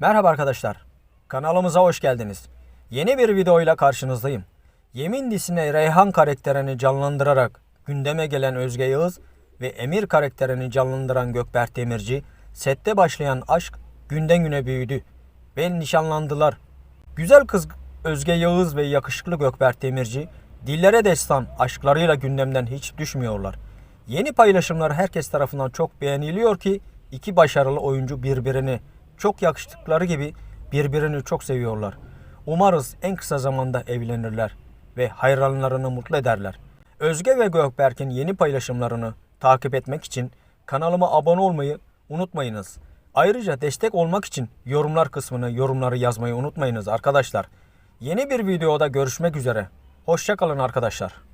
Merhaba arkadaşlar. Kanalımıza hoş geldiniz. Yeni bir videoyla karşınızdayım. Yemin dizisine Reyhan karakterini canlandırarak gündeme gelen Özge Yağız ve Emir karakterini canlandıran Gökberk Demirci, sette başlayan aşk günden güne büyüdü ve nişanlandılar. Güzel kız Özge Yağız ve yakışıklı Gökberk Demirci dillere destan aşklarıyla gündemden hiç düşmüyorlar. Yeni paylaşımlar herkes tarafından çok beğeniliyor ki iki başarılı oyuncu birbirini çok yakıştıkları gibi birbirini çok seviyorlar. Umarız en kısa zamanda evlenirler ve hayranlarını mutlu ederler. Özge ve Gökberk'in yeni paylaşımlarını takip etmek için kanalıma abone olmayı unutmayınız. Ayrıca destek olmak için yorumlar kısmını yorumları yazmayı unutmayınız arkadaşlar. Yeni bir videoda görüşmek üzere. Hoşçakalın arkadaşlar.